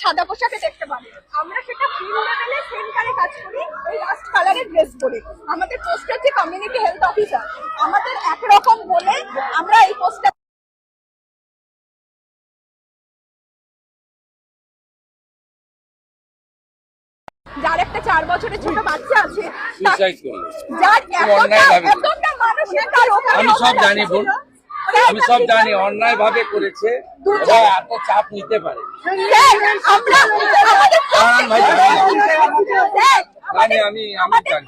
সাদা পোশাকে দেখতে পারি আমরা সেটা ফিল্ম লেভেলে কাজ করি ওই লাস্ট কালারের ড্রেস পরে আমাদের পোস্ট হচ্ছে কমিউনিটি হেলথ অফিসার আমাদের একরকম বলে আমরা এই পোস্টটা যার একটা চার বছরের ছোট বাচ্চা আছে যার এতটা এতটা মানুষের তার আমি সব জানি বোন? আমি সব জানি অন্যায় ভাবে করেছে এত চাপ নিতে পারে। আমি আমি জানি।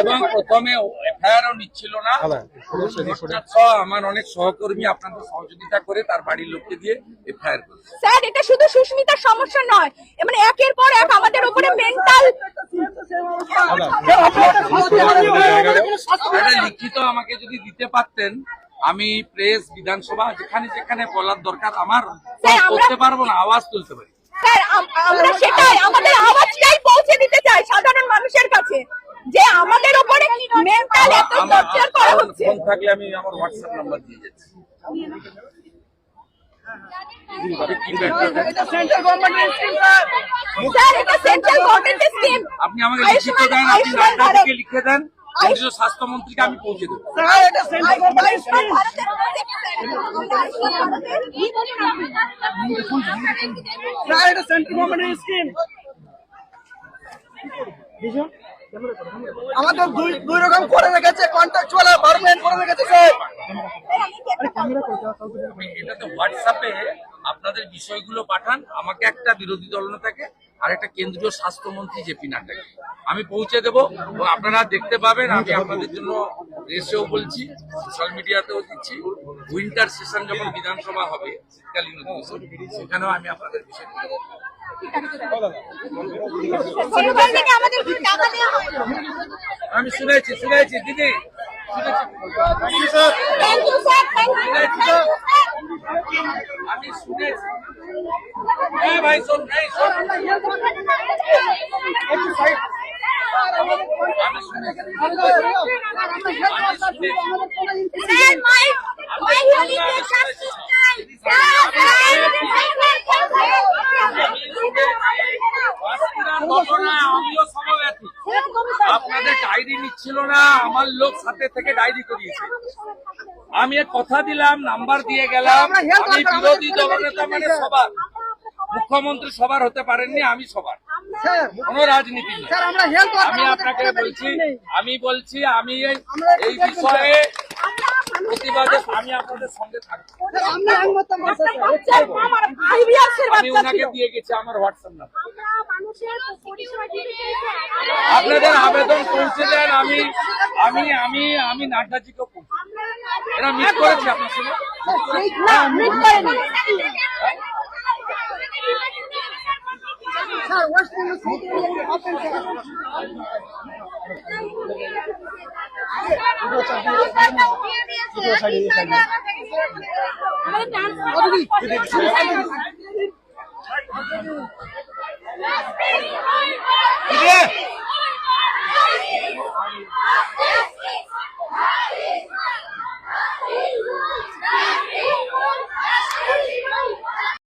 এবং প্রথমে এফআইআরও নিচ্ছিল না। আমার অনেক সহকর্মী আপনাদের সহযোগিতা করে তার বাড়ির লোককে দিয়ে এফআইআর স্যার এটা শুধু সুস্মিতার সমস্যা নয় মানে একের পর এক আমাদের উপরে মেন্টাল এটা লিখিত আমাকে যদি দিতে পারতেন আমি প্রেস বিধানসভা যেখানে যেখানে বলার দরকার আমার করতে পারব না আওয়াজ তুলতে পারি। আমরা সেটাই আমাদের আওয়াজটাই পৌঁছে দিতে চাই সাধারণ মানুষের কাছে। যে আমাদের উপরে মেন্টাল এত টর্চার করা হচ্ছে। ফোন থাকলে আমি আমার হোয়াটসঅ্যাপ নাম্বার দিয়ে যাচ্ছি। স্যার এটা সেন্ট্রাল গভর্নমেন্টের স্কিম আপনি আমাকে লিখিত দেন আপনি লিখে দেন। কেন্দ্রীয় স্বাস্থ্যমন্ত্রীকে আমি পৌঁছে দেবো আমাদের দুই দুই রকম করে রেখেছে কন্ট্রাকচুয়াল আর পারমানেন্ট করে রেখেছে স্যার এটা তো হোয়াটসঅ্যাপে বিষয়গুলো পাঠান আমাকে একটা বিরোধী দলনেতাকে আর একটা কেন্দ্রীয় স্বাস্থ্যমন্ত্রী জেপি নাড্ডাকে আমি পৌঁছে দেবো এবং আপনারা দেখতে পাবেন আমি আপনাদের জন্য রেসেও বলছি সোশ্যাল মিডিয়াতেও দিচ্ছি। উইন্টার সেশন যখন বিধানসভা হবে শীতকালীন অধিবেশন, সেখানেও আমি আপনাদের বিষয় আমি শুনেছি শুনেছি দিদি শুনেছি। আমি শুনেছি। হ্যাঁ ভাই শোন এই শোন। আমি শুনেছি। আপনাদের ডায়েরি নিচ্ছিল না আমার লোক সাথে থেকে ডায়েরি করিয়েছে। আমি কথা দিলাম নাম্বার দিয়ে গেলাম আমি বিরোধী দলনেতা মানে সবার। মুখ্যমন্ত্রী সবার হতে পারেননি আমি সবার। কোনো রাজনীতি আমি আপনাকে বলছি আমি বলছি আমি এই- এই বিষয়ে প্রতিবাদে আমি আপনাদের সঙ্গে থাকব। আমি ওনাকে দিয়ে গেছি আমার হোয়াটসঅ্যাপ নাম্বার। আপনাদের আবেদন পৌঁছে দেন আমি আমি আমি আমি নাড্ডাজিকেও পৌঁছে। এরা মিস করেছে আপনার সঙ্গে? না Nasci, ruiva! Nasci, ruiva! Nasci, ruiva!